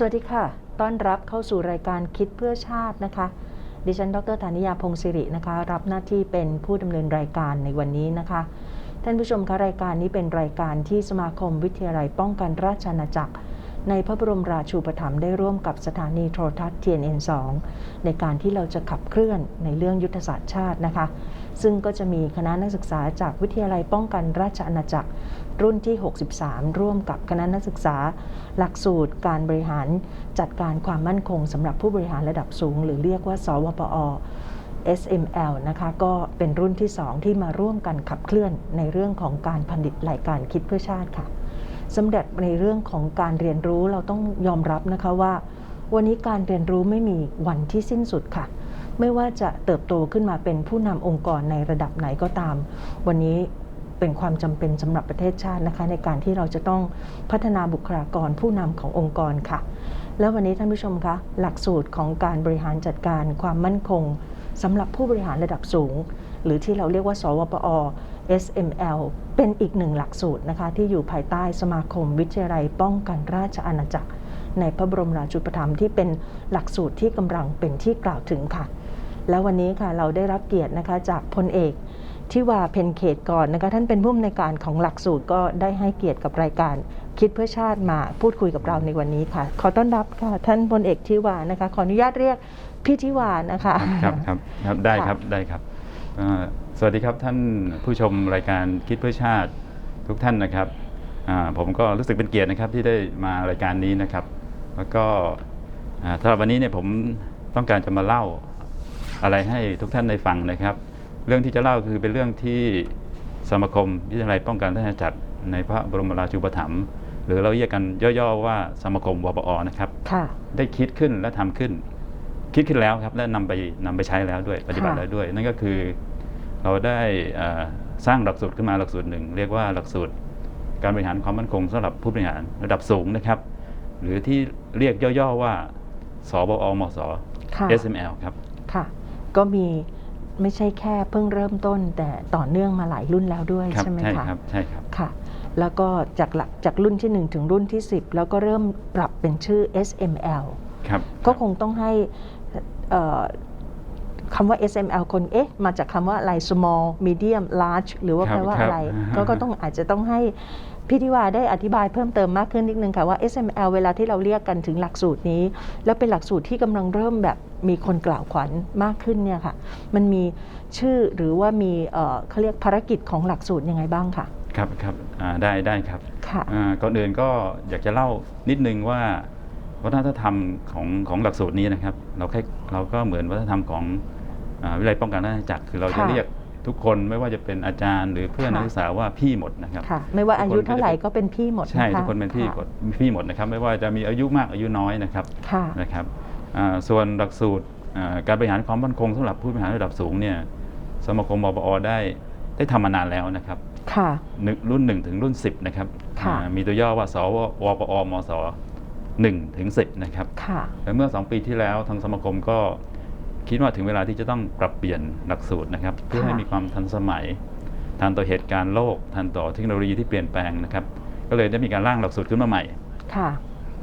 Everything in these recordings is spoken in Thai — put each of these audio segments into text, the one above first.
สวัสดีค่ะ ต้อนรับเข้าสู่รายการคิดเพื่อชาตินะคะ ดิฉัน ดรธานิยาพงศิรินะคะ รับหน้าที่เป็นผู้ดำเนินรายการในวันนี้นะคะ ท่านผู้ชมคะรายการนี้เป็นรายการที่สมาคมวิทยาลัยป้องกันราชอาณาจักร ในพระบรมราชูปถัมภ์ได้ร่วมกับสถานีโทรทัศน์ TNN2 ในการที่เราจะขับเคลื่อนในเรื่องยุทธศาสตร์ชาตินะคะ ซึ่งก็จะมีคณะนักศึกษาจากวิทยาลัยป้องกันราชอาณาจักร รุ่นที่ 63 ร่วมกับคณะนักศึกษา หลักสูตรการบริหารจัดการความมั่นคงสำหรับผู้บริหารระดับสูง หรือเรียกว่า สวปอ SML นะคะก็เป็นรุ่นที่ 2 ที่มาร่วมกันขับเคลื่อนในเรื่องของการผลิตรายการคิดเพื่อชาติค่ะสำหรับในเรื่องของการเรียนรู้เราต้องยอมรับนะคะว่า วันนี้การเรียนรู้ไม่มีวันที่สิ้นสุดค่ะ ไม่ว่าจะเติบโตขึ้นมาเป็นผู้นำองค์กรในระดับไหนก็ตาม วันนี้ เป็นความจำเป็นสำหรับประเทศชาตินะคะ ในการที่เราจะต้องพัฒนาบุคลากรผู้นำขององค์กรค่ะ แล้ววันนี้ท่านผู้ชมคะหลักสูตรของการบริหารจัดการความมั่นคงสำหรับผู้บริหารระดับสูง หรือที่เราเรียกว่า สวปอ SML เป็นอีกหนึ่งหลักสูตรนะคะ ที่อยู่ภายใต้สมาคมวิทยาลัยป้องกันราชอาณาจักร ในพระบรมราชูปถัมภ์ที่เป็นหลักสูตรที่กำลังเป็นที่กล่าวถึงค่ะ แล้ววันนี้ค่ะเราได้รับเกียรตินะคะจากพลเอก ที่ว่าเพนเขตก่อนนะคะท่านเป็นผู้อำนวยการของหลักสูตรก็ได้ให้เกียรติกับรายการ คิดเพื่อชาติมาพูดคุยกับเราในวันนี้ค่ะ ขอต้อนรับค่ะท่านพลเอกทิวานะคะขออนุญาตเรียกพี่ทิวานะคะครับครับครับได้ครับได้ครับสวัสดีครับท่านผู้ชมรายการคิดเพื่อชาติทุกท่านนะครับผมก็รู้สึกเป็นเกียรตินะครับที่ได้มารายการนี้นะครับ แล้วก็สำหรับวันนี้เนี่ยผมต้องการจะมาเล่าอะไรให้ทุกท่านได้ฟังนะครับ เรื่องที่จะเล่าคือเป็นเรื่องที่สมาคมวิทยาลัยป้องกันราชอาณาจักรในพระบรมราชูปถัมภ์หรือเราเรียกกันย่อๆว่าสมาคมวปอนะครับค่ะได้คิดขึ้นและทำขึ้น คิดขึ้นแล้วครับและนำไปนำไปใช้แล้วด้วยปฏิบัติค่ะแล้วด้วย นั่นก็คือเราได้เอ่อสร้างหลักสูตรขึ้นมาหลักสูตรหนึ่งเรียกว่าหลักสูตรการบริหารความมั่นคงสำหรับผู้บริหารระดับสูงนะครับ หรือที่เรียกย่อๆว่าสบอมสค่ะ SML ครับ ค่ะ ก็มี ไม่ใช่แค่เพิ่งเริ่มต้น แต่ต่อเนื่องมาหลายรุ่นแล้วด้วยครับใช่ไหมใช่คะครับใช่ครับ ค่ะ แล้วก็จากหลักจากรุ่นที่ 1 ถึงรุ่นที่ 10 แล้วก็เริ่มปรับเป็นชื่อ SML ครับก็คงต้องให้เอ่อคำว่า SML คน เอ๊ะ มาจากคำว่าอะไร small medium large หรือว่าครัแปบลว่าครับอะไร ก็ก็ต้องอาจจะต้องให้ พี่ทิวาได้อธิบายเพิ่มเติมมากขึ้นนิดนึงค่ะว่า SML เวลาที่เราเรียกกันถึงหลักสูตรนี้ แล้วเป็นหลักสูตรที่กำลังเริ่มแบบมีคนกล่าวขวัญมากขึ้นเนี่ยค่ะ มันมีชื่อหรือว่ามีเอ่อเขาเรียกภารกิจของหลักสูตรยังไงบ้างค่ะ ครับครับอ่าได้ได้ครับค่ะอ่าก่อนอื่นก็อยากจะเล่านิดนึงว่าวัฒนธรรมของของหลักสูตรนี้นะครับ เราแค่เราก็เหมือนวัฒนธรรมของอ่าวิทยาลัยป้องกันราชอาณาจักรคือเราจะค่ะเรียก ทุกคนไม่ว่าจะเป็นอาจารย์หรือเพื่อนค่ะนักศึกษาว่าพี่หมดนะครับค่ะ ไม่ว่าอายุทุกคนก็จะเท่าไหร่ก็เป็นพี่หมดใช่ะะทุกคนเป็นพี่ค่ะหมดพี่หมดนะครับ ไม่ว่าจะมีอายุมากอายุน้อยนะครับค่ะนะครับอ่าส่วนหลักสูตรอ่าการบริหารความมั่นคงสำหรับผู้บริหารระดับสูงเนี่ยสมาคมวปอได้ได้ทำมานานแล้วนะครับค่ะหนึ่งรุ่น1ถึงรุ่น10นะครับค่ะอ่ามีตัวย่อว่าสววปอมส1ถึง10นะครับค่ะและเมื่อ2ปีที่แล้วทางสมาคมก็ คิดว่าถึงเวลาที่จะต้องปรับเปลี่ยนหลักสูตรนะครับ เพื่อให้มีความทันสมัย ทันต่อเหตุการณ์โลก ทันต่อเทคโนโลยีที่เปลี่ยนแปลงนะครับ ก็เลยได้มีการร่างหลักสูตรขึ้นมาใหม่ค่ะ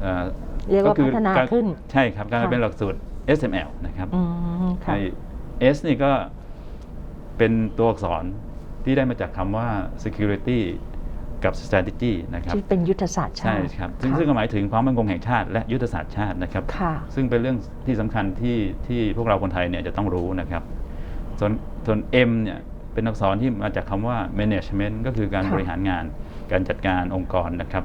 เอ่อเรียกว่าคืพัฒนาการขึ้น ใช่ครับการค่ะเป็นหลักสูตร SML นะครับอืมค่ะไอ้ S นี่ก็เป็นตัวอักษรที่ได้มาจากคำว่า security กับ strategy นะครับที่เป็นยุทธศาสตร์ชาใช่ติครับซึ่งะซึ่งก็หมายถึงความมั่นคงแห่งชาติและยุทธศาสตร์ชาตินะครับค่ะซึ่งเป็นเรื่องที่สำคัญที่ที่พวกเราคนไทยเนี่ยจะต้องรู้นะครับ ส่วนส่วน M เนี่ยเป็นอักษรที่มาจากคำว่า management ก็คือการค่ะบริหารงาน การจัดการองค์กรนะครับ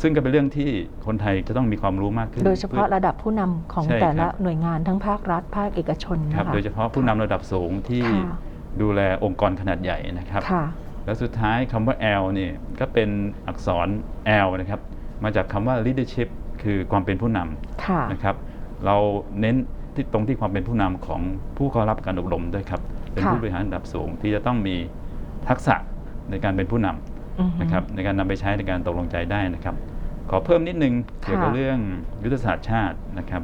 ซึ่งก็เป็นเรื่องที่คนไทยจะต้องมีความรู้มากขึ้น โดยเฉพาะพื่อระดับผู้นำของใช่แต่ละครับหน่วยงานทั้งภาครัฐ ภาคเอกชนครับนะคะโดยเฉพาะผู้นำระดับสูงที่ค่ะดูแลองค์กรขนาดใหญ่นะครับค่ะ แล้วสุดท้ายคำว่า L นี่ก็เป็นอักษร L นะครับ มาจากคำว่า leadership คือความเป็นผู้นค่ะำนะครับ เราเน้นที่ตรงที่ความเป็นผู้นำของผู้เข้ารับการอบรมด้วยครับ เป็นค่ะผู้บริหารระดับสูงที่จะต้องมีทักษะในการเป็นผู้นอือฮึำนะครับในการนำไปใช้ในการตกลงใจได้นะครับ ขอเพิ่มนิดนึงเกี่ยวกับค่ะเรื่องยุทธศาสตร์ชาตินะครับ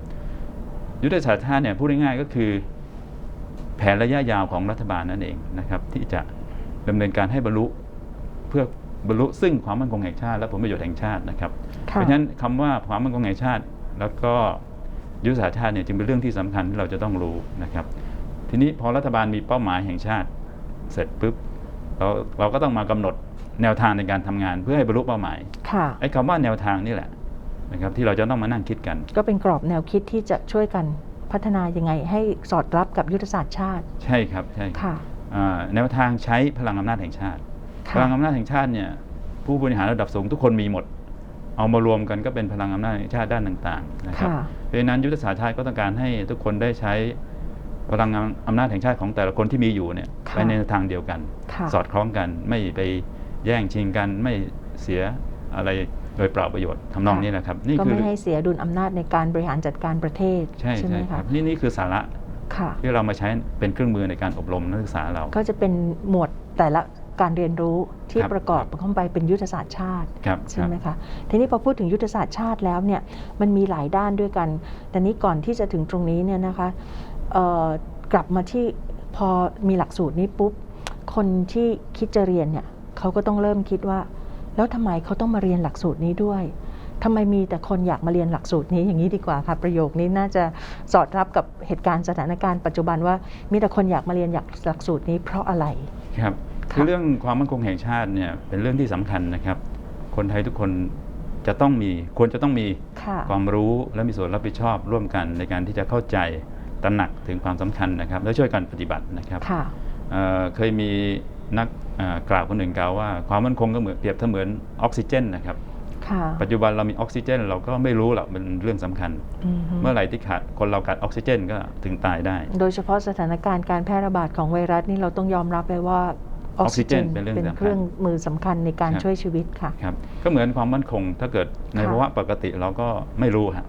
ยุทธศาสตร์ชาติเนี่ยพูดง่ายๆก็คือ แผนระยะยาวของรัฐบาลนั่นเองนะครับ ที่จะ ดำเนินการให้บรรลุเพื่อบรรลุซึ่งความมั่นคงแห่งชาติ และผลประโยชน์แห่งชาตินะครับ เพค่ะราะฉะนั้นคำว่าความมั่นคงแห่งชาติ แล้วก็ยุทธศาสตร์ชาติเนี่ยจึงเป็นเรื่องที่สำคัญที่เราจะต้องรู้นะครับ ทีนี้พอรัฐบาลมีเป้าหมายแห่งชาติ เสร็จปุ๊บเราเราก็ต้องมากำหนดแนวทางในการทำงานเพื่อให้บรรลุเป้าหมายค่ะไอ้คำว่าแนวทางนี่แหละนะครับที่เราจะต้องมานั่งคิดกัน ก็เป็นกรอบแนวคิดที่จะช่วยกันพัฒนายังไงให้สอดรับกับยุทธศาสตร์ชาติ ใช่ครับใช่ครับค่ะอ่า แนวทางใช้พลังอำนาจแห่งชาติพค่ะลังอำนาจแห่งชาติเนี่ยผู้บริหารระดับสูงทุกคนมีหมด เอามารวมกันก็เป็นพลังอำนาจแห่งชาติด้านต่างๆนะครับค่ะเพราะฉะนั้นยุทธศาสตร์ชาติก็ต้องการให้ทุกคนได้ใช้พลังอำนาจแห่งชาติของแต่ละคนที่มีอยู่เนี่ยค่ะไปในทางเดียวกันค่ะสอดคล้องกันไม่ไปแย่งชิงกันไม่เสียอะไรโดยเปล่าประโยชน์ทำนองนี้นะครับนี่ก็คือไม่ให้เสียดุลอำนาจในการบริหารจัดการประเทศใช่ไหมใช่คคะรับนี่นี่คือสาระค่ะ ที่เรามาใช้เป็นเครื่องมือในการอบรมนักศึกษาเรา ก็จะเป็นหมวดแต่ละการเรียนรู้ที่ครับประกอบเข้าไปเป็นยุทธศาสตร์ชาติครับใช่ไหมคะทีนี้พอพูดถึงยุทธศาสตร์ชาติแล้วเนี่ยมันมีหลายด้านด้วยกัน แต่นี้ก่อนที่จะถึงตรงนี้เนี่ยนะคะเอ่อกลับมาที่พอมีหลักสูตรนี้ปุ๊บคนที่คิดจะเรียนเนี่ยเขาก็ต้องเริ่มคิดว่า แล้วทำไมเขาต้องมาเรียนหลักสูตรนี้ด้วย ทำไมมีแต่คนอยากมาเรียนหลักสูตรนี้อย่างนี้ดีกว่าค่ะประโยคนี้น่าจะสอดรับกับเหตุการณ์สถานการณ์ปัจจุบันว่ามีแต่คนอยากมาเรียนหลักสูตรนี้เพราะอะไรครับค่ะคือเรื่องความมั่นคงแห่งชาติเนี่ยเป็นเรื่องที่สำคัญนะครับ คนไทยทุกคนจะต้องมีควรจะต้องมีค่ะความรู้และมีส่วนรับผิดชอบร่วมกันในการที่จะเข้าใจตระหนักถึงความสำคัญนะครับ และช่วยกันปฏิบัตินะครับค่ะเอ่อเคยมีนักเอ่อกล่าวคนหนึ่งกล่าวว่าความมั่นคงก็เหมือนเปรียบเสมือนออกซิเจนนะครับค่ะ ปัจจุบันเรามีออกซิเจน เราก็ไม่รู้หรอกเป็นเรื่องสำคัญอืฮึเมื่อไหร่ที่ขาดคนเราขาดออกซิเจนก็ถึงตายได้ โดยเฉพาะสถานการณ์การแพร่ระบาดของไวรัสนี่เราต้องยอมรับเลยว่าออกซิเจนออกซิเจนเป็นเรื่องเป็นสำคัญเครื่องมือสำคัญในการครับช่วยชีวิตค่ะครับก็เหมือนความมั่นคงถ้าเกิดในค่ะภาวะปกติเราก็ไม่รู้ฮะ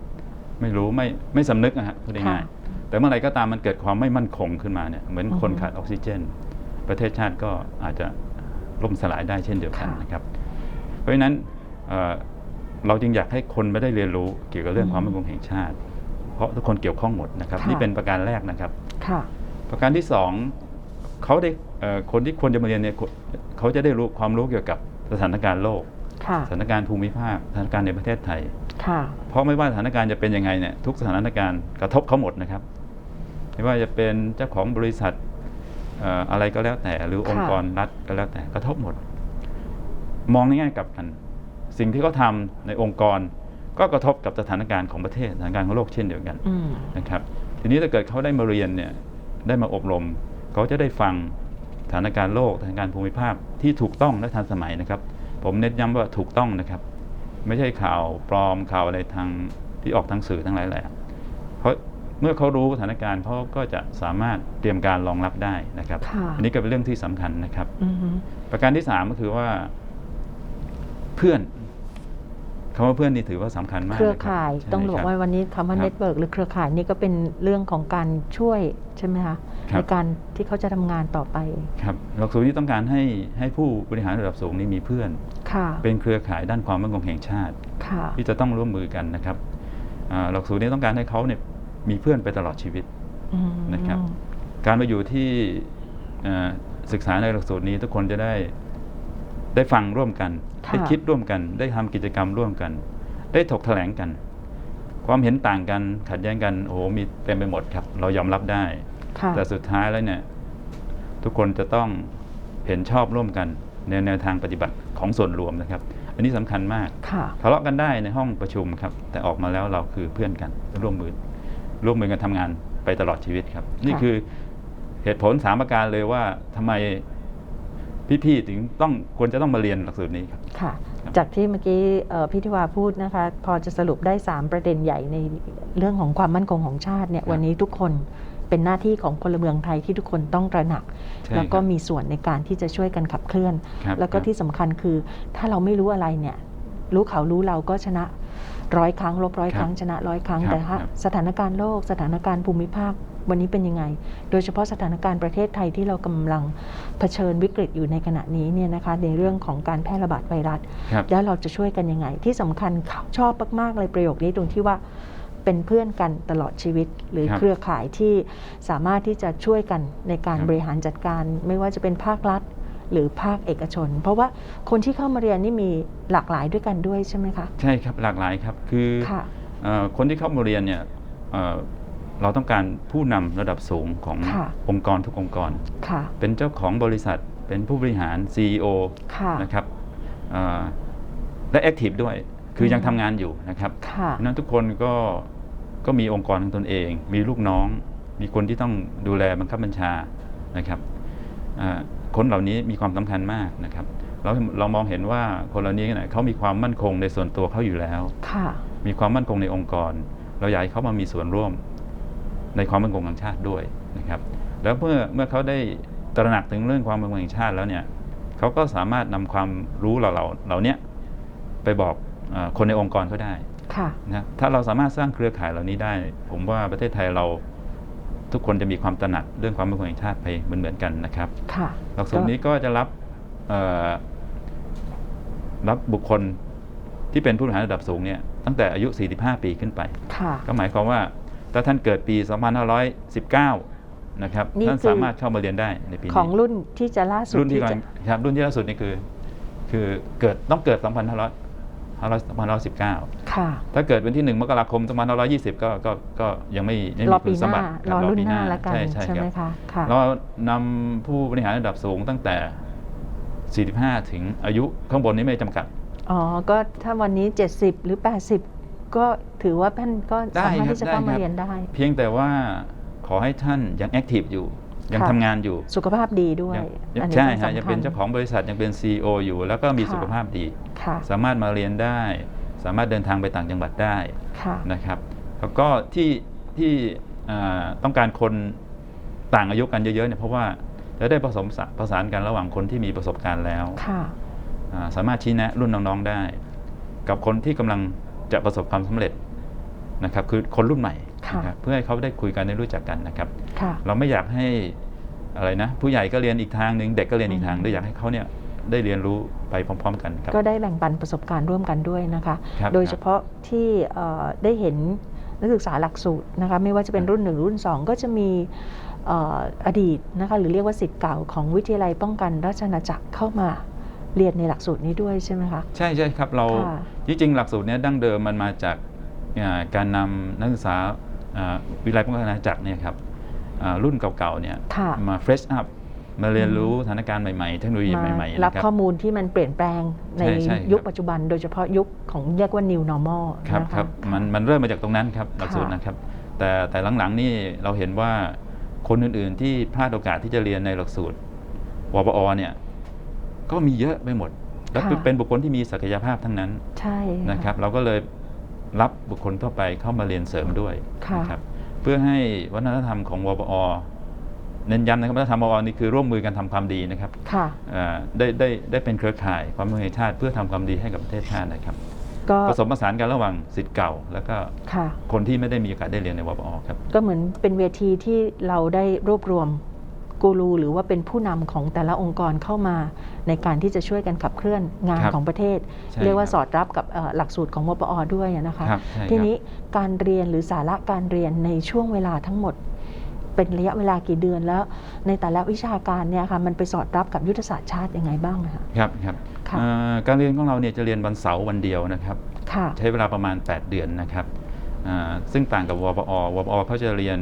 ไม่รู้ไม่ไม่สำนึกนะฮะพูดง่ายค่ะๆแต่เมื่อไหร่ก็ตามมันเกิดความไม่มั่นคงขึ้นมาเนี่ยเหมือนอือฮึคนขาดออกซิเจน ประเทศชาติก็อาจจะล่มสลายได้เช่นเดียวกันค่ะนะครับ เพราะฉะนั้น เอ่อเราจึงอยากให้คนไม่ได้เรียนรู้เกี่ยวกับเรื่องอืมความมั่นคงแห่งชาติ เพราะทุกคนเกี่ยวข้องหมดนะครับค่ะนี่เป็นประการแรกนะครับค่ะประการที่สองเขาได้เอ่อคนที่ควรจะมาเรียนเนี่ยเขาจะได้รู้ความรู้เกี่ยวกับสถานการณ์โลกค่ะสถานการณ์ภูมิภาคสถานการณ์ในประเทศไทยค่ะเพราะไม่ว่าสถานการณ์จะเป็นยังไงเนี่ยทุกสถานการณ์กระทบเขาหมดนะครับ ไม่ว่าจะเป็นเจ้าของบริษัทเอ่ออะไรก็แล้วแต่ หรือองค์กรรัฐก็แล้วแต่กระทบหมด มองในแง่กลับกัน สิ่งที่เขาทำในองค์กร ก็กระทบกับสถานการณ์ของประเทศสถานการณ์ของโลกเช่นเดียวกันอืมนะครับทีนี้ถ้าเกิดเขาได้มาเรียนเนี่ยได้มาอบรม เขาจะได้ฟังสถานการณ์โลกสถานการณ์ภูมิภาคที่ถูกต้องและทันสมัยนะครับ ผมเน้นย้ำว่าถูกต้องนะครับ ไม่ใช่ข่าวปลอมข่าวอะไรทางที่ออกทางสื่อทั้งหลายแหละเพราะเมื่อเขารู้สถานการณ์เขาก็จะสามารถเตรียมการรองรับได้นะครับค่ะอันนี้ก็เป็นเรื่องที่สำคัญนะครับอือฮึประการที่สามก็คือว่า เพื่อนคำว่าเพื่อนนี่ถือว่าสำคัญมากเครือลบข่ายใช่ต้องบอกครับว่าวันนี้คำว่าครับเน็ตเวิร์กหรือเครือข่ายนี่ก็เป็นเรื่องของการช่วยใช่ไหมคะครับในการที่เขาจะทำงานต่อไป ครับหลักสูตรนี้ต้องการให้ให้ผู้บริหารระดับสูงนี่มีเพื่อนค่ะเป็นเครือข่ายด้านความมั่นคงแห่งชาติค่ะที่จะต้องร่วมมือกันนะครับอ่าหลักสูตรนี้ต้องการให้เขาเนี่ยมีเพื่อนไปตลอดชีวิตอืมนะครับ การมาอยู่ที่เอ่อศึกษาในหลักสูตรนี้ทุกคนจะได้ ได้ฟังร่วมกันค่ะได้คิดร่วมกัน ได้ทำกิจกรรมร่วมกัน ได้ถกแถลงกัน ความเห็นต่างกันขัดแย้งกันโอ้โหมีเต็มไปหมดครับ เรายอมรับได้ค่ะแต่สุดท้ายแล้วเนี่ย ทุกคนจะต้องเห็นชอบร่วมกันในแนวทางปฏิบัติของส่วนรวมนะครับ อันนี้สำคัญมากค่ะทะเลาะกันได้ในห้องประชุมครับ แต่ออกมาแล้วเราคือเพื่อนกันร่วมมือ ร่วมมือกันทำงานไปตลอดชีวิตครับ นี่ค่ะคือเหตุผลสามประการเลยว่าทำไม พี่ๆถึงต้องควรจะต้องมาเรียนหลักสูตรนี้ครับค่ะครับจากที่เมื่อกี้เอ่อพี่ทิวาพูดนะคะ พอจะสรุปได้ 3 ประเด็นใหญ่ในเรื่องของความมั่นคงของชาติเนี่ยครับวันนี้ทุกคนเป็นหน้าที่ของพลเมืองไทยที่ทุกคนต้องตระหนักใช่แล้วก็ครับมีส่วนในการที่จะช่วยกันขับเคลื่อนครับแล้วก็ครับที่สำคัญคือถ้าเราไม่รู้อะไรเนี่ย รู้เขารู้เราก็ชนะร้อยครั้งลบร้อยครับครั้งชนะร้อยครั้งครับแต่ถ้าครับสถานการณ์โลกสถานการณ์ภูมิภาค วันนี้เป็นยังไง โดยเฉพาะสถานการณ์ประเทศไทยที่เรากำลังเผชิญวิกฤตอยู่ในขณะนี้เนี่ยนะคะในเรื่องของการแพร่ระบาดไวรัสครับแล้วเราจะช่วยกันยังไง ที่สำคัญชอบมากๆเลยประโยคนี้ตรงที่ว่าเป็นเพื่อนกันตลอดชีวิต หรือครับเครือข่ายที่สามารถที่จะช่วยกันในการครับบริหารจัดการ ไม่ว่าจะเป็นภาครัฐหรือภาคเอกชน เพราะว่าคนที่เข้ามาเรียนนี่มีหลากหลายด้วยกันด้วยใช่ไหมคะ ใช่ครับหลากหลายครับคือค่ะเอ่อคนที่เข้ามาเรียนเนี่ย เอ่อเราต้องการผู้นำระดับสูงของค่ะองค์กรทุกองค์กร ค่ะเป็นเจ้าของบริษัทเป็นผู้บริหาร CEO ค่ะนะครับเอ่อและแอคทีฟด้วย คือยังอืมทำงานอยู่นะครับค่ะ เพราะฉะนั้นทุกคนก็ก็มีองค์กรของตนเอง มีลูกน้อง มีคนที่ต้องดูแลบังคับบัญชานะครับอ่าคนเหล่านี้มีความสำคัญมากนะครับ เราเรามองเห็นว่าคนเหล่านี้เนี่ยเขามีความมั่นคงในส่วนตัวเขาอยู่แล้ว ค่ะ มีความมั่นคงในองค์กร เราอยากให้เขามามีส่วนร่วม ในความมั่นคงของชาติด้วยนะครับ แล้วเมื่อเมื่อเขาได้ตระหนักถึงเรื่องความมั่นคงแห่งชาติแล้วเนี่ยเขาก็สามารถนำความรู้เหล่าเราเหล่าเนี้ยไปบอกเออคนในองค์กรเขาได้ค่ะนะถ้าเราสามารถสร้างเครือข่ายเหล่านี้ได้ ผมว่าประเทศไทยเราทุกคนจะมีความตระหนักเรื่องความมั่นคงแห่งชาติไปเหมือนเหมือนๆกันนะครับค่ะหลักสูตรนี้ก็จะรับเอ่อรับบุคคลที่เป็นผู้บริหารระดับสูงเนี่ยตั้งแต่อายุ 45 ปีขึ้นไปค่ะก็หมายความว่า ถ้าท่านเกิดปี 2519 นะครับ นี่ท่านคือ สามารถเข้ามาเรียนได้ในปีนี้ ของรุ่นที่จะล่าสุดรุ่นที่ที่กำลัจะงครับรุ่นที่ล่าสุดนี่คือ คือเกิดต้องเกิด 2500 2519 ค่ะ ถ้าเกิดวันที่ 1 มกราคม2520 ก็ก็ก็ยังไม่ยังรไม่อมีปีคุณหสมน้าบัติครบอรุ่นปีหน้าละกันใช่ใช่ใช่ไหมครับคะค่ะ เรานำผู้บริหารระดับสูงตั้งแต่ 45 ถึงอายุข้างบนนี้ไม่จำกัด อ๋อ ก็ถ้าวันนี้ 70 หรือ 80 ก็ถือว่าท่านก็ได้สามารถครับที่จะได้เข้าคมารับเรียนได้ เพียงแต่ว่าขอให้ท่านยังแอคทีฟอยู่ ยังค่ะทำงานอยู่ สุขภาพดีด้วยยังยังอันนี้ใช่ต้องฮะสำยังคัเป็นญเจ้าของบริษัทยังเป็น CEO อยู่ แล้วก็มีค่ะสุขภาพดีค่ะสามารถมาเรียนได้ สามารถเดินทางไปต่างจังหวัดได้ค่ะนะครับ แล้วก็ที่ที่อ่าต้องการคนต่างอายุกันเยอะๆเนี่ยเพราะว่าจะได้ผสมสะประสานกันระหว่างคนที่มีประสบการณ์แล้วค่ะอ่าสามารถชี้แนะรุ่นน้องๆได้ กับคนที่กำลัง จะประสบความสำเร็จนะครับคือคนรุ่นใหม่ค่ะนะครับเพื่อให้เขาได้คุยกันได้รู้จักกันนะครับค่ะเราไม่อยากให้อะไรนะ ผู้ใหญ่ก็เรียนอีกทางหนึ่งเด็กก็เรียนอีกทางอืมด้วยอยากให้เขาเนี่ยได้เรียนรู้ไปพร้อม ๆ กันครับก็ได้แบ่งปันประสบการณ์ร่วมกันด้วยนะคะครับโดยเฉพาะที่เอ่อได้เห็นนักศึกษาหลักสูตรนะคะไม่ว่าจะเป็นรุ่นหนึ่งรุ่นสองก็จะมีเอ่ออดีตนะคะหรือเรียกว่าสิทธิ์เก่าของวิทยาลัยป้องกันราชอาณาจักรเข้ามา เรียนในหลักสูตรนี้ด้วยใช่ไหมคะ ใช่ใช่ครับเราค่ะที่จริงหลักสูตรเนี้ยดั้งเดิมมันมาจากอ่าการนำนักศึกษาอ่าวิทยาลัยป้องกันอาณาจักรเนี่ยครับอ่ารุ่นเก่าๆเนี่ยค่ะ มา fresh up มาเรียนรู้สถานการณ์ใหม่ๆ เทคโนโลยีมาใหม่ๆรันะบครับ ข้อมูลที่มันเปลี่ยนแปลงในใช่ใช่ครับ ยุคปัจจุบัน โดยเฉพาะยุคของเรียกว่า new normal ครับนะคะครับะมันมันเริ่มมาจากตรงนั้นครับหลักสูตรค่ะ นะครับ แต่แต่หลังๆนี่เราเห็นว่าคนอื่นๆที่พลาดโอกาสที่จะเรียนในหลักสูตรวปอเนี่ย ก็มีเยอะไปหมด และค่ะ เป็นบุคคลที่มีศักยภาพทั้งนั้นใช่นะครับ เราก็เลยรับบุคคลทั่วไปเข้ามาเรียนเสริมด้วยค่ะ นะครับเพื่อให้วัฒนธรรมของวปอเน้นย้ำนะครับวัฒนธรรมวปอนี่คือร่วมมือกันทำความดีนะครับค่ะ เอ่อได้ได้ได้เป็นเครือข่ายความมั่นคงแห่งชาติเพื่อทำความดีให้กับประเทศชาตินะครับ ก็ผสมผสานกันระหว่างสิทธิ์เก่า แล้วก็ค่ะ คนที่ไม่ได้มีโอกาสได้เรียนในวปอครับ ก็เหมือนเป็นเวทีที่เราได้รวบรวม กูรูหรือว่าเป็นผู้นำของแต่ละองค์กรเข้ามาในการที่จะช่วยกันขับเคลื่อนงานครับของประเทศใช่เรียกว่าครับสอดรับกับเอ่อหลักสูตรของวปอด้วยนะคะครับใช่ครับทีนี้การเรียนหรือสาระการเรียนในช่วงเวลาทั้งหมดเป็นระยะเวลากี่เดือนแล้วในแต่ละวิชาการเนี่ยค่ะมันไปสอดรับกับยุทธศาสตร์ชาติยังไงบ้างนะคะครับครับค่ะเอ่อการเรียนของเราเนี่ยจะเรียนวันเสาร์วันเดียวนะครับค่ะใช้เวลาประมาณ 8 เดือนนะครับอ่าซึ่งต่างกับวปอวปอเขาจะเรียน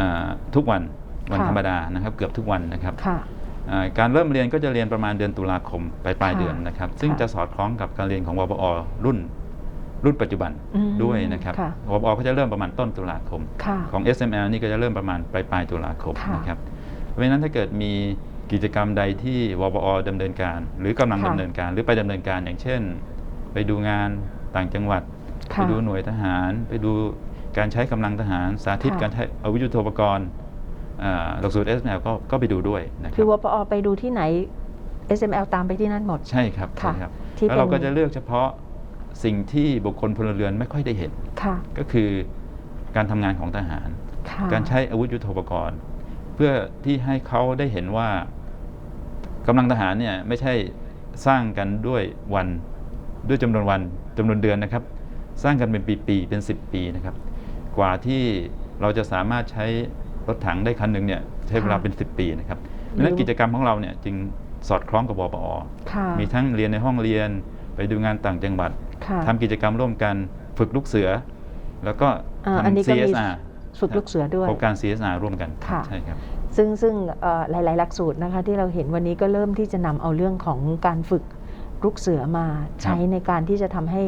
อ่าทุกวัน วันค่ะธรรมดานะครับเกือบทุกวันนะครับค่ะอ่าการเริ่มเรียนก็จะเรียนประมาณเดือนตุลาคมปลายปลายค่ะเดือนนะครับ ซึ่งค่ะจะสอดคล้องกับการเรียนของวปอรุ่นรุ่นปัจจุบันอืมด้วยนะครับค่ะวปอเขาจะเริ่มประมาณต้นตุลาคมค่ะของ SML นี่ก็จะเริ่มประมาณปลายปลายตุลาคมค่ะนะครับ เพราะฉะนั้นถ้าเกิดมีกิจกรรมใดที่วปอดำเนินการ หรือกำลังค่ะดำเนินการ หรือไปดำเนินการอย่างเช่น ไปดูงานต่างจังหวัดค่ะไปดูหน่วยทหาร ไปดูการใช้กำลังทหาร สาธิตค่ะการใช้อาวุธยุทโธปกรณ์อ่า หลักสูตร SML ก็ก็ไปดูด้วยนะคคืรัอบวปอไปดูที่ไหน SML ตามไปที่นั่นหมด ใช่ครับค่ะใช่ครับที่แล้วเราเป็นก็จะเลือกเฉพาะสิ่งที่บุคคลพลเรือนไม่ค่อยได้เห็นค่ะก็คือการทำงานของทหารค่ะการใช้อาวุธยุทโธปกรณ์ เพื่อที่ให้เขาได้เห็นว่ากำลังทหารเนี่ยไม่ใช่สร้างกันด้วยวันด้วยจำนวนวันจำนวนเดือนนะครับ สร้างกันเป็นปีๆเป็น 10 ปีนะครับ กว่าที่เราจะสามารถใช้ รถถังได้คันหนึ่งเนี่ยใช้เวลาเป็น 10 ปีนะครับเพราะฉะนั้นกิจกรรมของเราเนี่ยจึงสอดคล้องกับวปอค่ะมีทั้งเรียนในห้องเรียนไปดูงานต่างจังหวัดค่ะทำกิจกรรมร่วมกันฝึกลูกเสือ แล้วก็อ่าอันนี้ทำก็มี CSR ฝึกลูกเสือด้วยโครงการ CSR ร่วมกันค่ะใช่ครับซึ่งซึ่งเอ่อหลาย ๆ หลักสูตรนะคะที่เราเห็นวันนี้ก็เริ่มที่จะนำเอาเรื่องของการฝึก ลูกเสือมาใช้ในการที่จะทำให้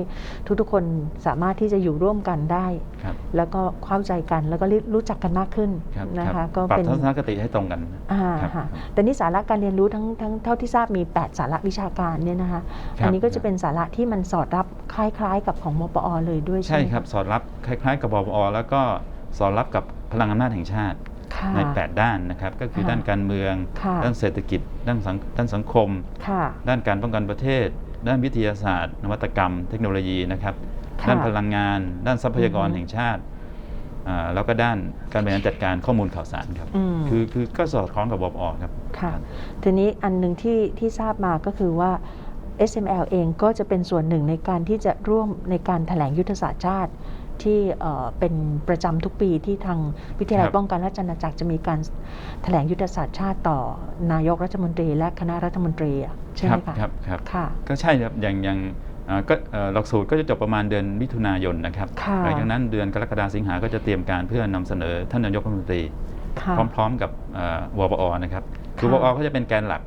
ทุกๆคนสามารถที่จะอยู่ร่วมกันได้ครับแล้วก็เข้าใจกันแล้วก็รู้จักกันมากขึ้นครับนะครัคะบก็ปรับเป็นทัศนคติให้ตรงกันอ่าครับค่ะแต่นี่สาระการเรียนรู้ทั้งทั้งเท่าที่ทราบมี 8 สาระวิชาการเนี่ยนะคะครับอันนี้ก็จะเป็นสาระที่มันสอดรับคล้ายๆ กับของมปอเลยด้วยใช่ใช่ไหมะครับสอดรับคล้าย ๆ กับบปอแล้วก็สอดรับกับพลังอำนาจแห่งชาติค่ะ ใน 8 ด้านนะครับ ก็คือค่ะด้านการเมืองค่ะด้านเศรษฐกิจ ด้านสังด้านสังคมค่ะด้านการป้องกันประเทศ ด้านวิทยาศาสตร์ นวัตกรรม เทคโนโลยีนะครับค่ะด้านพลังงาน ด้านทรัพยากรอือฮึแห่งชาติอ่าแล้วก็ด้านการบริหารจัดการข้อมูลข่าวสารครับอืมคือคือก็สอดคล้องกับบปอครับ ค่ะ ทีนี้อันหนึ่งที่ที่ทราบมาก็คือว่า SML เองก็จะเป็นส่วนหนึ่งในการที่จะร่วมในการแถลงยุทธศาสตร์ชาติ ที่เอ่อเป็นประจำทุกปีที่ทางวิทยาลัยครับป้องกันและอาณาจักรจะมีการแถลงยุทธศาสตร์ชาติต่อนายกรัฐมนตรี และคณะรัฐมนตรีอะใช่ไหมคะครับครับค่ะก็ใช่ครับอย่างอย่างอ่าก็เอ่อหลักสูตรก็จะจบประมาณเดือนมิถุนายนนะครับค่ะหลังจากนั้นเดือนกรกฎาสิงหาก็จะเตรียมการเพื่อนำเสนอท่านนายกรัฐมนตรีค่ะพร้อมๆกับเอ่อวปอนะครับคือค่ะวปอก็จะเป็นแกนหลัก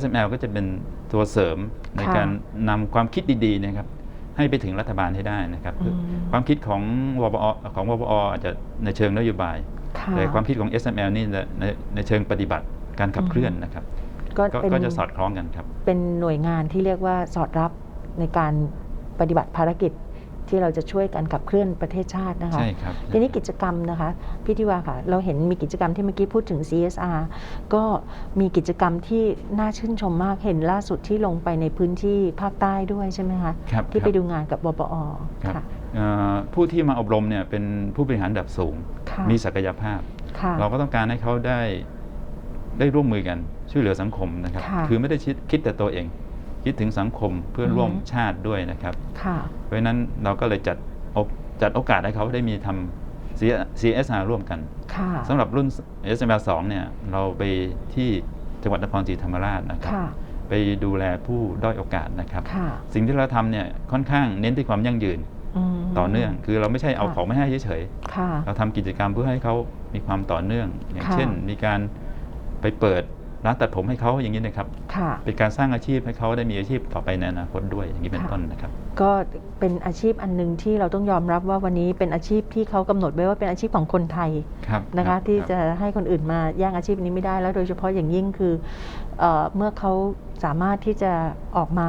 SML ก็จะเป็นตัวเสริมในค่ะการนำความคิดดีๆนะครับ ให้ไปถึงรัฐบาลให้ได้นะครับอืมความคิดของวปอของวปออาจจะในเชิงนโยบายค่ะแต่ความคิดของ SML นี่ในในในเชิงปฏิบัติการขับเคลื่อนนะครับก็ก็เป็นก็จะสอดคล้องกันครับ เป็นหน่วยงานที่เรียกว่าสอดรับในการปฏิบัติภารกิจ ที่เราจะช่วยกันขับเคลื่อนประเทศชาตินะคะ ใช่ครับ ทีนี้กิจกรรมนะคะพี่ทิวาค่ะ เราเห็นมีกิจกรรมที่เมื่อกี้พูดถึง CSR ก็มีกิจกรรมที่น่าชื่นชมมากเห็นล่าสุดที่ลงไปในพื้นที่ภาคใต้ด้วยใช่ไหมคะครับที่คไปรับดูงานกับวปอครับค่ะเอ่อผู้ที่มาอบรมเนี่ยเป็นผู้บริหารระดับสูง ค่ะมีศักยภาพ ค่ะ เราก็ต้องการให้เขาได้ได้ร่วมมือกันช่วยเหลือสังคมนะครับค่ะคือไม่ได้คิดคิดแต่ตัวเอง คิดถึงสังคมเพื่อนร่วมอือฮึชาติด้วยนะครับค่ะเพราะฉะนั้นเราก็เลยจัดโอจัดโอกาสให้เขาได้มีทำ CSR ร่วมกันค่ะสำหรับรุ่น SML 2เนี่ยเราไปที่จังหวัดนครศรีธรรมราชนะครับค่ะไปดูแลผู้ด้อยโอกาสนะครับค่ะสิ่งที่เราทำเนี่ยค่อนข้างเน้นที่ความยั่งยืนมต่อเนื่อง คือเราไม่ใช่เอาค่ะของไม่ให้เฉยค่ะๆเราทำกิจกรรมเพื่อให้เขามีความต่อเนื่อง อย่างค่ะเช่น มีการไปเปิด ร้านตัดผมให้เขาอย่างนี้นะครับ ค่ะ เป็นการสร้างอาชีพให้เขาได้มีอาชีพต่อไปในอนาคตด้วยอย่างนี้เป็นค่ะ ต้นนะครับ ก็เป็นอาชีพอันหนึ่งที่เราต้องยอมรับว่าวันนี้เป็นอาชีพที่เขากำหนดไว้ว่าเป็นอาชีพของคนไทยครับนะรัคะ บที่ครับจะให้คนอื่นมาแย่งอาชีพนี้ไม่ได้แล้วโดยเฉพาะอย่างยิ่งคือเออเมื่อเขาสามารถที่จะออกมา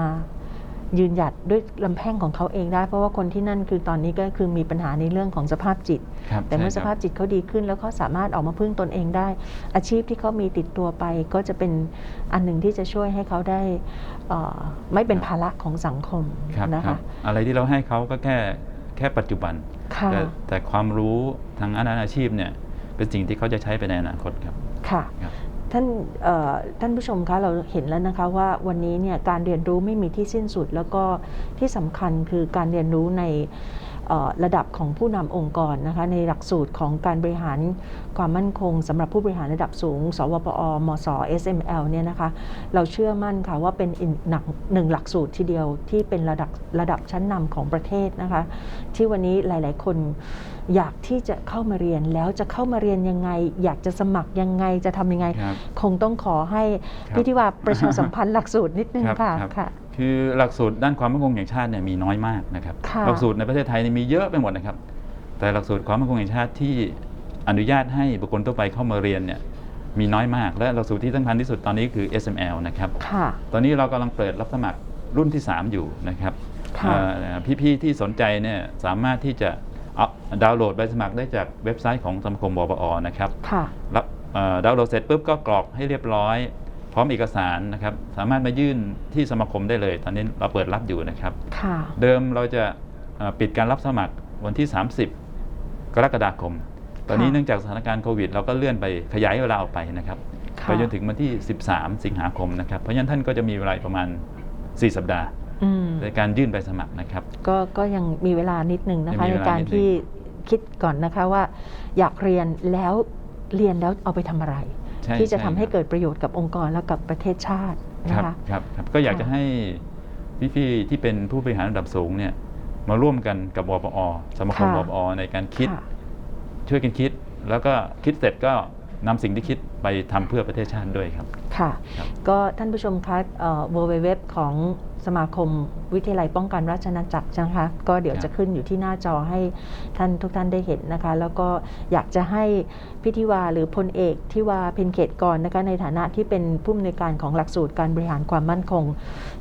ยืนหยัดด้วยลำแพ่งของเขาเองได้ เพราะว่าคนที่นั่นคือตอนนี้ก็คือมีปัญหาในเรื่องของสภาพจิต ครับแต่เมื่อสใช่ครับ ภาพจิตเขาดีขึ้นแล้วเขาสามารถออกมาพึ่งตนเองได้ อาชีพที่เขามีติดตัวไปก็จะเป็นอันหนึ่งที่จะช่วยให้เขาได้เอ่อไม่เป็นภาระของสังคมครับนะครัคะบอะไรที่เราให้เขาก็แค่แค่ปัจจุบัน ค่ะแต่แต่ความรู้ทางอาอาชีพเนี่ยเป็นสิ่งที่เขาจะใช้ไปในอนาคตครับ ค่ะ ครับ ท่านท่านผู้ชมคะเราเห็นแล้วนะคะว่าวันนี้เนี่ยการเรียนรู้ไม่มีที่สิ้นสุด แล้วก็ที่สำคัญคือการเรียนรู้ใน ระดับของผู้นำองค์กรนะคะในหลักสูตรของการบริหารความมั่นคงสำหรับผู้บริหารระดับสูง สวปอมส SML เนี่ยนะคะเราเชื่อมั่นค่ะว่าเป็นอีกหนักหนึ่งหลักสูตรทีเดียวที่เป็นระดับระดับชั้นนำของประเทศนะคะที่วันนี้หลาย ๆ คนอยากที่จะเข้ามาเรียนแล้วจะเข้ามาเรียนยังไง อยากจะสมัครยังไงจะทำยังไงครับคงต้องขอให้ครับพี่ที่ว่าประชาสัมพันธ์หลักสูตรนิดนึงครับค่ะครับค่ะ คือหลักสูตรด้านความมั่นคงแห่งชาติเนี่ยมีน้อยมากนะครับ ค่ะ หลักสูตรในประเทศไทยเนี่ยมีเยอะไปหมดนะครับ แต่หลักสูตรความมั่นคงแห่งชาติที่อนุญาตให้บุคคลทั่วไปเข้ามาเรียนเนี่ยมีน้อยมาก และหลักสูตรที่สำคัญที่สุดตอนนี้คือ SML นะครับ ค่ะ ตอนนี้เรากำลังเปิดรับสมัครรุ่นที่ 3 อยู่นะครับค่ะ เอ่อพี่ๆที่สนใจเนี่ยสามารถที่จะเอาดาวน์โหลดใบสมัครได้จากเว็บไซต์ของสมาคมบปอนะครับค่ะ รับเอ่อดาวน์โหลดเสร็จปุ๊บก็กรอกให้เรียบร้อย พร้อมเอกสารนะครับสามารถมายื่นที่สมาคมได้เลย ตอนนี้เราเปิดรับอยู่นะครับ ค่ะ เดิมเราจะเอ่อปิดการรับสมัครวันที่ 30 กรกฎาคม ตอนนี้ค่ะ เนื่องจากสถานการณ์โควิด เราก็เลื่อนไปขยายเวลาออกไปนะครับค่ะไปจนถึงวันที่ 13 สิงหาคมนะครับเพราะฉะนั้นท่านก็จะมีเวลาประมาณ 4 สัปดาห์ อืมในการยื่นใบสมัครนะครับ ก็ก็ยังมีเวลานิดนึงนะคะ ยังมีในเวลาการนิดนึง ที่คิดก่อนนะคะว่า อยากเรียนแล้วเรียนแล้วเอาไปทำอะไร ใช่ที่จะทำช่ให้ครับเกิดประโยชน์กับองค์กรและกับประเทศชาติคนะรับคะ ครับครับก็อยากค่ะจะให้พี่ๆที่เป็นผู้บริหารระดับสูงเนี่ยมาร่วมกันกับวปอสมาคมค่ะ วปอในการคิด ค่ะ ช่วยกันคิด แล้วก็คิดเสร็จก็นำสิ่งที่คิดไปทำเพื่อประเทศชาติด้วยครับ ค่ะครับก็ท่านผู้ชมคะเวอร์เว็บของสมาคมวิทยาลัยป้องกันราชอาณาจักรนะคะ ก็เดี๋ยวครับจะขึ้นอยู่ที่หน้าจอให้ท่านทุกท่านได้เห็นนะคะ แล้วก็อยากจะให้พิธิวาหรือพลเอกทิวาเพ็ญเขตกรนะคะในฐานะที่เป็นผู้อำนวยการของหลักสูตรการบริหารความมั่นคง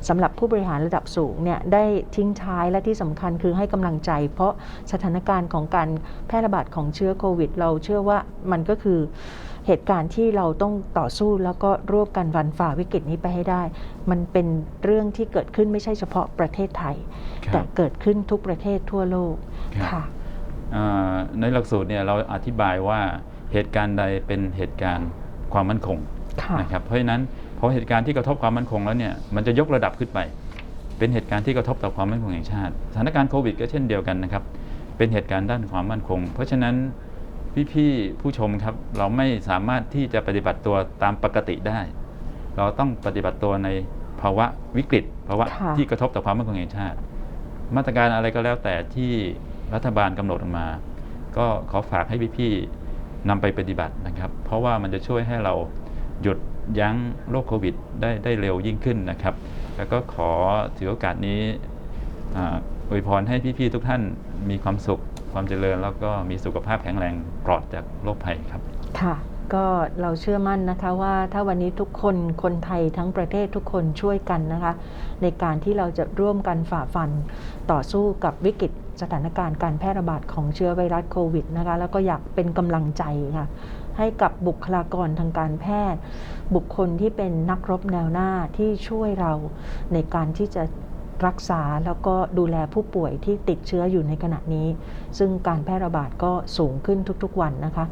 สำหรับผู้บริหารระดับสูงเนี่ยได้ทิ้งท้ายและที่สำคัญคือให้กำลังใจ เพราะสถานการณ์ของการแพร่ระบาดของเชื้อโควิด เราเชื่อว่ามันก็คือ เหตุการณ์ที่เราต้องต่อสู้แล้วก็ร่วมกันฟันฝ่าวิกฤตนี้ไปให้ได้ มันเป็นเรื่องที่เกิดขึ้นไม่ใช่เฉพาะประเทศไทยครับแต่เกิดขึ้นทุกประเทศทั่วโลกครับค่ะอ่าในหลักสูตรเนี่ยเราอธิบายว่าเหตุการณ์ใดเป็นเหตุการณ์ความมั่นคงค่ะนะครับเพราะฉะนั้นพอเหตุการณ์ที่กระทบความมั่นคงแล้วเนี่ยมันจะยกระดับขึ้นไป เป็นเหตุการณ์ที่กระทบต่อความมั่นคงแห่งชาติสถานการณ์โควิดก็เช่นเดียวกันนะครับเป็นเหตุการณ์ด้านความมั่นคง เพราะฉะนั้น พี่ๆผู้ชมครับ เราไม่สามารถที่จะปฏิบัติตัวตามปกติได้ เราต้องปฏิบัติตัวในภาวะวิกฤตภาวะค่ะที่กระทบต่อความมั่นคงแห่งชาติ มาตรการอะไรก็แล้วแต่ที่รัฐบาลกำหนดออกมา ก็ขอฝากให้พี่ๆนำไปปฏิบัตินะครับ เพราะว่ามันจะช่วยให้เราหยุดยั้งโรคโควิดได้ได้เร็วยิ่งขึ้นนะครับ แล้วก็ขอถือโอกาสนี้อ่าอวยพรให้พี่ๆทุกท่านมีความสุข ความเจริญแล้วก็มีสุขภาพแข็งแรงปลอดจากโรคภัยครับ ค่ะ ก็เราเชื่อมั่นนะคะว่าถ้าวันนี้ทุกคนคนไทยทั้งประเทศทุกคนช่วยกันนะคะ ในการที่เราจะร่วมกันฝ่าฟันต่อสู้กับวิกฤตสถานการณ์การแพร่ระบาดของเชื้อไวรัสโควิดนะคะแล้วก็อยากเป็นกำลังใจค่ะให้กับบุคลากรทางการแพทย์ บุคคลที่เป็นนักรบแนวหน้าที่ช่วยเราในการที่จะ รักษาแล้วก็ดูแลผู้ป่วยที่ติดเชื้ออยู่ในขณะนี้ ซึ่งการแพร่ระบาดก็สูงขึ้นทุกๆวันนะคะ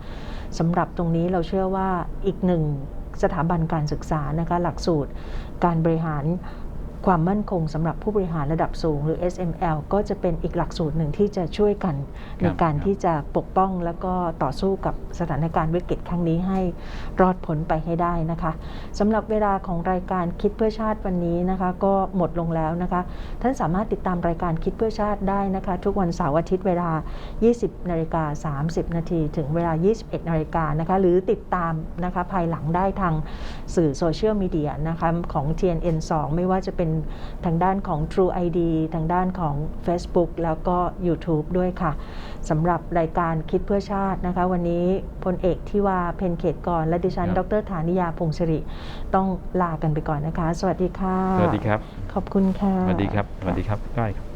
สำหรับตรงนี้เราเชื่อว่าอีกหนึ่งสถาบันการศึกษานะคะหลักสูตรการบริหาร ความมั่นคงสำหรับผู้บริหารระดับสูง หรือ SML ก็จะเป็นอีกหลักสูตรหนึ่งที่จะช่วยกันในการครับที่จะปกป้องแล้วก็ต่อสู้กับสถานการณ์วิกฤตครั้งนี้ให้รอดพ้นไปให้ได้นะคะสำหรับเวลาของรายการคิดเพื่อชาติวันนี้นะคะ ก็หมดลงแล้วนะคะ ท่านสามารถติดตามรายการคิดเพื่อชาติได้นะคะ ทุกวันเสาร์อาทิตย์เวลา 20นาฬิกา30 นาทีถึงเวลา 21นาฬิกานะคะ หรือติดตามนะคะภายหลังได้ทางสื่อโซเชียลมีเดียนะคะของ TNN 2 ไม่ว่าจะเป็นทางด้านของ True ID ทางด้านของ Facebook แล้วก็ YouTube ด้วยค่ะสำหรับรายการคิดเพื่อชาตินะคะ วันนี้พลเอกที่ว่าเพนเขตกรและดิฉันคดรับรฐานิยาพงศิริ ต้องลากันไปก่อนนะคะ สวัสดีค่ะ สวัสดีครับ ขอบคุณค่ะ สวัสดีครับ สวัสดีครับก้อยครับ